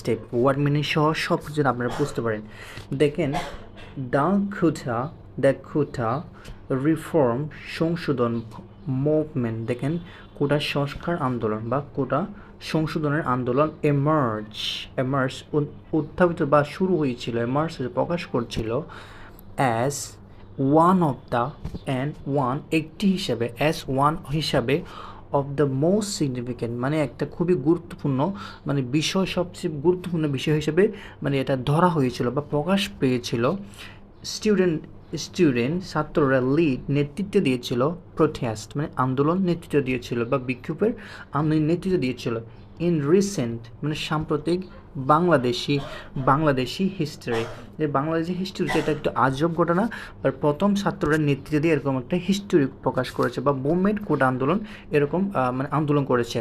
Step word meaning সহ সব কিছু আপনারা বুঝতে পারেন। দেখেন the quota the quota reform সংশোধন মুভমেন্ট দেখেন, কোটা সংস্কার আন্দোলন বা কোটা সংশোধনের আন্দোলন এমার্জ এমার্জ উত্থাপিত বা শুরু হয়েছিল এমার্জ প্রকাশ করছিল as one of the and one একটি হিসাবে অ্যাজ ওয়ান হিসাবে অফ দ্য মোস্ট সিগনিফিক্যান্ট মানে একটা খুবই গুরুত্বপূর্ণ মানে বিষয় সবচেয়ে গুরুত্বপূর্ণ বিষয় হিসেবে মানে এটা ধরা হয়েছিল বা প্রকাশ পেয়েছিল। স্টুডেন্ট স্টুডেন্ট ছাত্ররা লিড নেতৃত্ব দিয়েছিল প্রোটেস্ট মানে আন্দোলন নেতৃত্ব দিয়েছিল বা বিক্ষোভের আন্দোলন নেতৃত্ব দিয়েছিল। ইন রিসেন্ট মানে সাম্প্রতিক বাংলাদেশি বাংলাদেশি হিস্ট্রি যে বাংলাদেশি হিস্ট্রিতে এটা একটু আজব ঘটনা, আর প্রথম ছাত্ররা নেতৃত্ব দিয়ে এরকম একটা হিস্ট্রি প্রকাশ করেছে বা মুভমেন্ট কোটা আন্দোলন এরকম মানে আন্দোলন করেছে।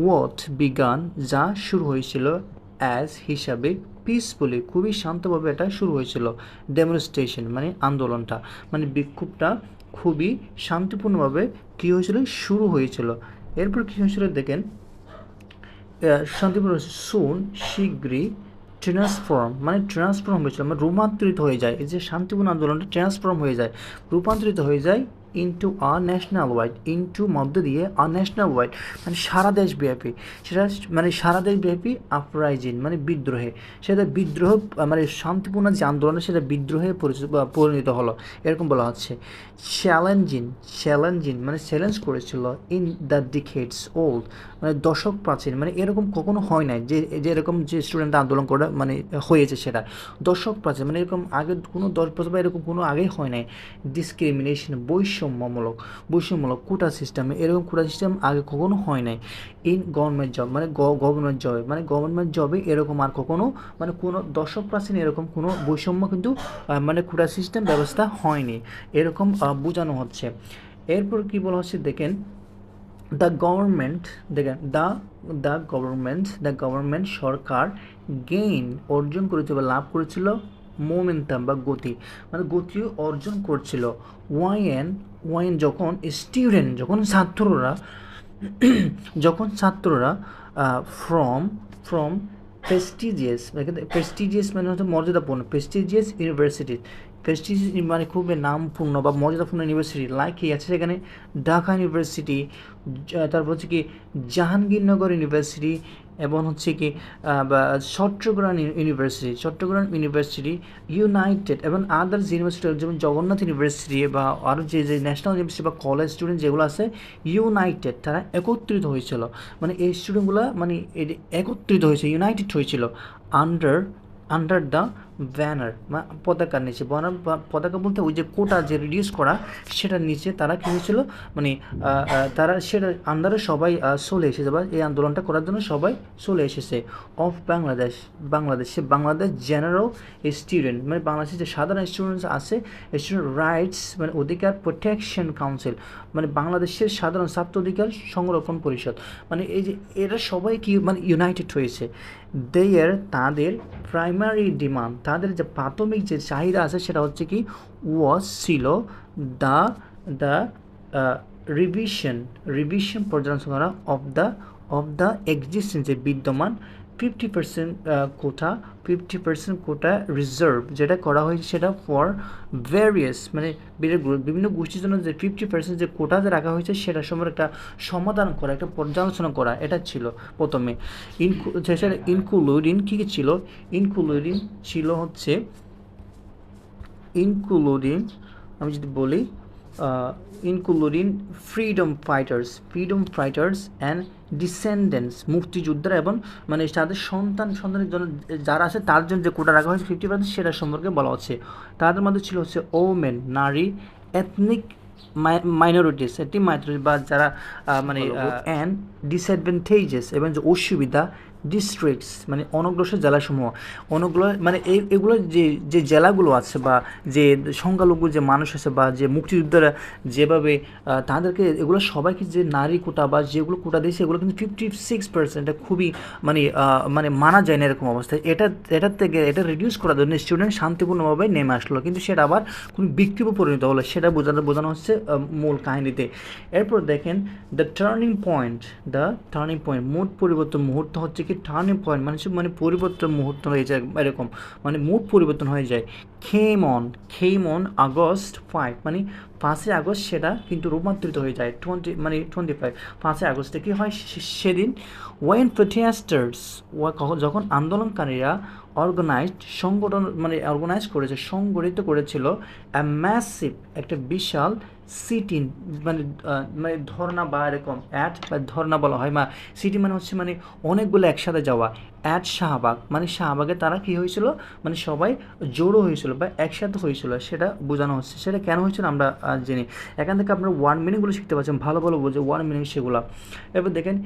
ওয়াট বিগান যা শুরু হয়েছিল অ্যাজ হিসাবে পিসফুলি খুবই শান্তভাবে এটা শুরু হয়েছিল। ডেমনস্ট্রেশন মানে আন্দোলনটা মানে বিক্ষোভটা খুবই শান্তিপূর্ণভাবে কী হয়েছিল? শুরু হয়েছিল। এরপর কী হয়েছিল দেখেন শান্তিপূর্ণ সুন শীঘ্রই ট্রান্সফর্ম মানে ট্রান্সফর্ম হয়েছিল মানে রূপান্তরিত হয়ে যায়। এই যে শান্তিপূর্ণ আন্দোলনটা ট্রান্সফর্ম হয়ে যায়, রূপান্তরিত হয়ে যায় into a national wide into মধ্য দিয়ে আ ন্যাশনাল ওয়াইড মানে সারা দেশব্যাপী সেটা মানে সারা দেশব্যাপী আপরাইজিং মানে বিদ্রোহে। সেটা বিদ্রোহ মানে শান্তিপূর্ণ যে আন্দোলন সেটা বিদ্রোহে পরিণত হলো। এরকম বলা হচ্ছে। চ্যালেঞ্জিং চ্যালেঞ্জিং মানে চ্যালেঞ্জ করেছিল ইন দ্য ডিকেটস ওল্ড মানে দশক প্রাচীন। মানে এরকম কখনো হয় নাই যে যে এরকম যে স্টুডেন্ট আন্দোলন করে মানে হয়েছে সেটা। দশক প্রাচীন মানে এরকম আগে কোনো দশ বছর বা এরকম কোনো আগেই হয় নাই। ডিসক্রিমিনেশন বৈষম্যমূলক বৈষম্যমূলক কোটা সিস্টেম এরকম কোটা সিস্টেম আগে কখনো হয় নাই। ইন গভর্নমেন্ট জব মানে গভর্নমেন্ট জবে মানে গভর্নমেন্ট জবে এরকম আর কখনো মানে কোনো দশক প্রাচীন এরকম কোনো বৈষম্য কিন্তু মানে কোটা সিস্টেম ব্যবস্থা হয়নি। এরকম বোঝানো হচ্ছে। এরপর কি বলা হচ্ছে দেখেন দ্য গভর্নমেন্ট দেখেন the the government the government Sarkar gain অর্জন করেছিল বা লাভ করেছিল মোমেন্টাম বা গতি। মানে গতি অর্জন করছিল। ওয়াইএন ওয়াইন যখন স্টুডেন্ট যখন ছাত্ররা যখন ছাত্ররা ফ্রম ফ্রম প্রেস্টিজিয়াস প্রেস্টিজিয়াস মানে হচ্ছে মর্যাদাপূর্ণ প্রেস্টিজিয়াস ইউনিভার্সিটি প্রেস্টিজিয়াস মানে খুবই নামপূর্ণ বা মর্যাদাপূর্ণ ইউনিভার্সিটি লাইক কি আছে সেখানে? ঢাকা ইউনিভার্সিটি তারপর হচ্ছে কি জাহাঙ্গীরনগর ইউনিভার্সিটি এবং হচ্ছে কি Chittagong university Chittagong university united এবং আদার্স ইউনিভার্সিটি যেমন জগন্নাথ ইউনিভার্সিটি বা আরও যে যে ন্যাশনাল ইউনিভার্সিটি বা কলেজ স্টুডেন্ট যেগুলো আছে ইউনাইটেড তারা একত্রিত হয়েছিল। মানে এই স্টুডেন্টগুলো মানে একত্রিত হয়েছে ইউনাইটেড হয়েছিল আন্ডার আন্ডার দ্য ব্যানার বা পতাকার নিচে। ব্যানার বা পতাকা বলতে ওই যে কোটা যে রিডিউস করা সেটার নিচে তারা কী হয়েছিল? মানে তারা সেটা আন্ডারে সবাই চলে এসেছে বা এই আন্দোলনটা করার জন্য সবাই চলে এসেছে। অফ বাংলাদেশ বাংলাদেশে বাংলাদেশ জেনারেল স্টুডেন্ট মানে বাংলাদেশের যে সাধারণ স্টুডেন্টস আছে স্টুডেন্ট রাইটস মানে অধিকার প্রোটেকশন কাউন্সিল মানে বাংলাদেশের সাধারণ ছাত্র অধিকার সংরক্ষণ পরিষদ। মানে এই যে এরা সবাই কি মানে ইউনাইটেড হয়েছে। দেয়ার তাদের প্রাইমারি ডিমান্ড তাদের যে প্রাথমিক যে চাহিদা আছে সেটা হচ্ছে কি ওয়াজ ছিল দ্য দ্য রিভিশন রিভিশন পর্যালোচনা of the of the existence যে বিদ্যমান fifty percent quota fifty percent quota reserve যেটা করা হয়েছে সেটা ফর ভ্যারিয়াস মানে বিভিন্ন গোষ্ঠীর জন্য যে ফিফটি পার্সেন্ট যে কোটা যে রাখা হয়েছে সেটা সম্পর্কে একটা সমাধান করা, একটা পর্যালোচনা করা, এটা ছিল প্রথমে। ইনক্লু সেটা ইনক্লুডিং কী কী ছিল? ইনক্লুডিং ছিল হচ্ছে ইনক্লুডিং আমি যদি বলি including freedom fighters freedom fighters and descendants মুক্তিযোদ্ধারা এবং মানে তাদের সন্তান সন্তানের জন্য যারা আছে তার জন্য যে কোটা রাখা হয়েছে ফিফটি পার্সেন্ট সেটা সম্পর্কে বলা হচ্ছে। তাদের মধ্যে ছিল হচ্ছে ওমেন নারী এথনিক মাইনরিটিস এটি মাইনরিটি বা যারা মানে অ্যান্ড ডিসঅ্যাডভান্টেজেস এবং যে অসুবিধা ডিস্ট্রিক্টস মানে অনগ্রসর জেলাসমূহ অনগ্র মানে এই এগুলো যে যে জেলাগুলো আছে বা যে সংখ্যালঘু যে মানুষ আছে বা যে মুক্তিযোদ্ধারা যেভাবে তাদেরকে এগুলো সবাইকে যে নারী কোটা বা যেগুলো কোটা দিয়েছে, এগুলো কিন্তু ফিফটি সিক্স পার্সেন্ট খুবই মানে মানে মানা যায় না এরকম অবস্থায়। এটা, এটার থেকে এটা রিডিউস করার জন্য স্টুডেন্ট শান্তিপূর্ণভাবে নেমে আসলো। কিন্তু সেটা আবার কোনো বিক্ষোভে পরিণত হলো, সেটা বোঝানো বোঝানো হচ্ছে মূল কাহিনীতে। এরপর দেখেন the turning point the turning point মোট পরিবর্তন মুহূর্ত হচ্ছে কি টার্নিং পয়েন্ট মানে মানে পরিবর্তন মুহূর্ত হয়ে যায় এরকম। মানে মুড পরিবর্তন হয়ে যায়। খেম অন খেম অন আগস্ট ফাইভ মানে পাঁচই আগস্ট সেটা কিন্তু রূপান্তরিত হয়ে যায়। টোয়েন্টি মানে টোয়েন্টি ফাইভ পাঁচই আগস্টে কী হয়? সেদিন ওয়েন প্রোটেস্টার্স যখন আন্দোলনকারীরা অর্গানাইজড সংগঠন মানে অর্গানাইজ করেছে, সংগঠিত করেছিল অ্যা ম্যাসিভ একটা বিশাল সিটিন মানে মানে ধর্না বা এরকম অ্যাট বা ধর্না বলা হয় মা সিটি মানে হচ্ছে মানে অনেকগুলো একসাথে যাওয়া। অ্যাট শাহবাগ মানে শাহবাগে তারা কী হয়েছিল? মানে সবাই জোড়ো হয়েছিল বা একসাথে হয়েছিল, সেটা বোঝানো হচ্ছে। সেটা কেন হয়েছিল আমরা জেনে। এখান থেকে আপনারা ওয়ার্ড মিনিংগুলো শিখতে পারছেন, ভালো ভালো বোঝে ওয়ার্ড মিনিং সেগুলো। এবার দেখেন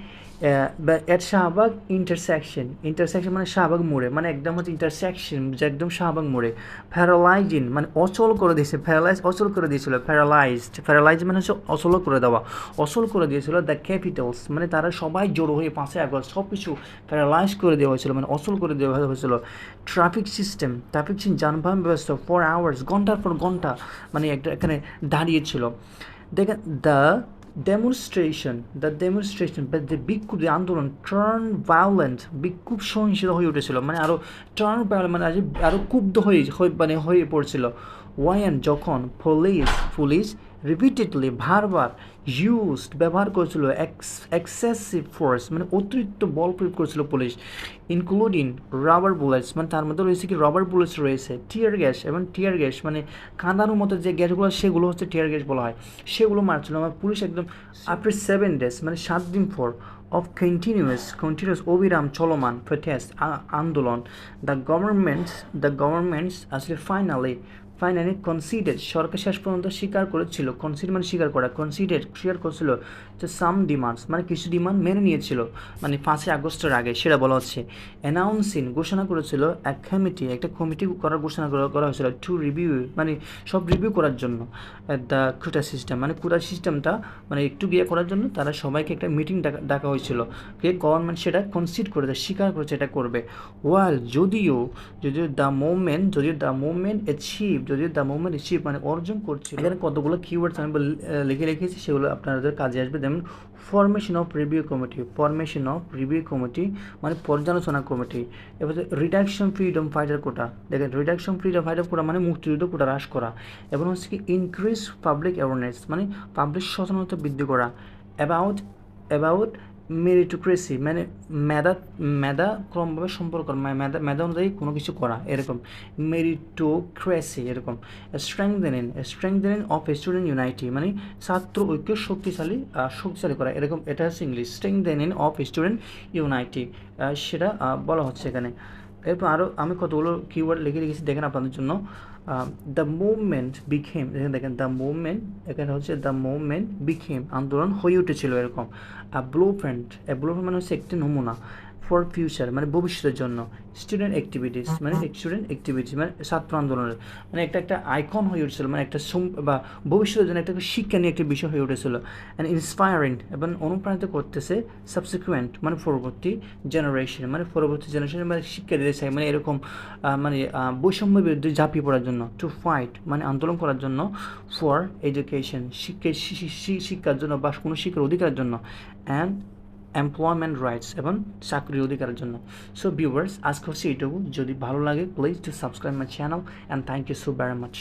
এট শাহবাগ ইন্টারসেকশন ইন্টারসেকশন মানে শাহবাগ মোড়ে মানে একদম হচ্ছে ইন্টারসেকশন যে একদম শাহবাগ মোড়ে। প্যারালাইজিং মানে অচল করে দিয়েছে প্যারালাইজ অচল করে দিয়েছিল প্যারালাইজড প্যারালাইজ মানে হচ্ছে অচল করে দেওয়া। অচল করে দিয়েছিল দ্য ক্যাপিটালস মানে তারা সবাই জড়ো হয়ে পাঁচই আগস্ট সব কিছু প্যারালাইজ করে দেওয়া হয়েছিল মানে অচল করে দেওয়া হয়েছিল। ট্রাফিক সিস্টেম ট্রাফিক সিস্টেম যানবাহন ব্যবস্থা ফর আওয়ার্স ঘণ্টার পর ঘণ্টা মানে একটা এখানে দাঁড়িয়েছিল। দেখেন দ্য ডেমনস্ট্রেশন দ্য ডেমনস্ট্রেশন বা যে বিক্ষোভ যে আন্দোলন টার্ন ভায়োলেন্ট বিক্ষোভ সহিংসিত হয়ে উঠেছিল। মানে আরও টার্ন ভায়োলেন্ট মানে আরও ক্ষুব্ধ হয়ে- মানে হয়ে পড়ছিল। ওয়ান যখন পুলিশ পুলিশ রিপিটেডলি বারবার ইউজড ব্যবহার করেছিল এক্সেসিভ ফোর্স মানে অতিরিক্ত বল প্রয়োগ করেছিল পুলিশ ইনক্লুডিং রাবার বুলেটস মানে তার মধ্যে রয়েছে কি রাবার বুলেটস রয়েছে টিয়ার গ্যাস এবং টিয়ার গ্যাস মানে কাঁদানোর মতো যে গ্যাসগুলো সেগুলো হচ্ছে টিয়ার গ্যাস বলা হয়। সেগুলো মারছিল। আমার পুলিশ একদম আফটার সেভেন ডেজ মানে সাত দিন পর অফ কন্টিনিউয়াস কন্টিনিউয়াস অবিরাম চলমান প্রোটেস্ট আন্দোলন। দ্য গভর্নমেন্টস দ্য গভর্নমেন্টস আসলে ফাইনালি ফাইনালি কনসিডেড সরকার শেষ পর্যন্ত স্বীকার করেছিল। কনসিড মানে স্বীকার করা। কনসিডেড স্বীকার করেছিল যে সাম ডিমান্ডস মানে কিছু ডিমান্ড মেনে নিয়েছিল। মানে পাঁচই আগস্টের আগে, সেটা বলা হচ্ছে। অ্যানাউন্সিং ঘোষণা করেছিল। এক কমিটি একটা কমিটি করার ঘোষণা করা করা হয়েছিল টু রিভিউ মানে সব রিভিউ করার জন্য। দ্য কুটা সিস্টেম মানে কুটা সিস্টেমটা মানে একটু গিয়ে করার জন্য তারা সবাইকে একটা মিটিং ডাকা ডাকা হয়েছিল। যে গভর্নমেন্ট সেটা কনসিড করেছে, স্বীকার করেছে, এটা করবে। ওয়াল যদিও যদিও দ্য মুভমেন্ট যদিও দ্য মুভমেন্ট অ্যাচিভ যদিও দ্য মুভমেন্ট অ্যাচিভ মানে অর্জন করছে এখানে কতগুলো কিওয়ার্ডস আমি লিখে রেখেছি, সেগুলো আপনাদের কাজে আসবে। যেমন formation of review committee formation of review committee মানে পর্যালোচনা কমিটি এবার রিডাকশন ফ্রিডম ফাইটার কোটা দেখেন রিডাকশন ফ্রিডম ফাইটার কোটা মানে মুক্তিযুদ্ধ কোটা হ্রাস করা। এবং হচ্ছে কি ইনক্রিজ পাবলিক অ্যাওয়ারনেস মানে পাবলিক সচেতনতা বৃদ্ধি করা। অ্যাবাউট অ্যাবাউট মেরিটোক্রেসি মানে মেধা মেধা ক্রমভাবে সম্পর্ক মানে মেধা মেধা অনুযায়ী কোনো কিছু করা, এরকম। মেরিটোক্রেসি এরকম। Strengthening strengthening of student unity মানে ছাত্র ঐক্য শক্তিশালী শক্তিশালী করা, এরকম। এটা হচ্ছে English strengthening of student unity সেটা বলা হচ্ছে এখানে। এরপর আরও আমি কতগুলো কিওয়ার্ড লিখে রেখেছি দেখেন আপনাদের জন্য। দ্য মুভমেন্ট বিখেম দেখেন দেখেন দ্য মুভমেন্ট এখানে হচ্ছে দ্য মুভমেন্ট বিখেম আন্দোলন হয়ে উঠেছিল এরকম। আর ব্লু প্রিন্ট ব্লু প্রিন্ট মানে হচ্ছে একটি নমুনা। ফর ফিউচার মানে ভবিষ্যতের জন্য স্টুডেন্ট অ্যাক্টিভিটিস মানে স্টুডেন্ট অ্যাক্টিভিটিস মানে ছাত্র আন্দোলনের মানে একটা একটা আইকন হয়ে উঠেছিল মানে একটা বা ভবিষ্যতের জন্য একটা শিক্ষা নিয়ে একটা বিষয় হয়ে উঠেছিল অ্যান্ড ইন্সপায়ারিং এবং অনুপ্রাণিত করতেছে সাবসিকুয়েন্ট মানে পরবর্তী জেনারেশন মানে পরবর্তী জেনারেশন মানে শিক্ষা দিতে চাই মানে এরকম মানে বৈষম্য বিরুদ্ধে ঝাঁপিয়ে পড়ার জন্য টু ফাইট মানে আন্দোলন করার জন্য ফর এডুকেশন শিক্ষা শিক্ষার জন্য বা কোনো শিক্ষার অধিকারের জন্য অ্যান্ড এমপ্লয়মেন্ট রাইটস এবং চাকরির অধিকারের জন্য। সো ভিউয়ার্স আজকে হচ্ছে এইটুকু। যদি ভালো লাগে please to subscribe my channel and thank you so very much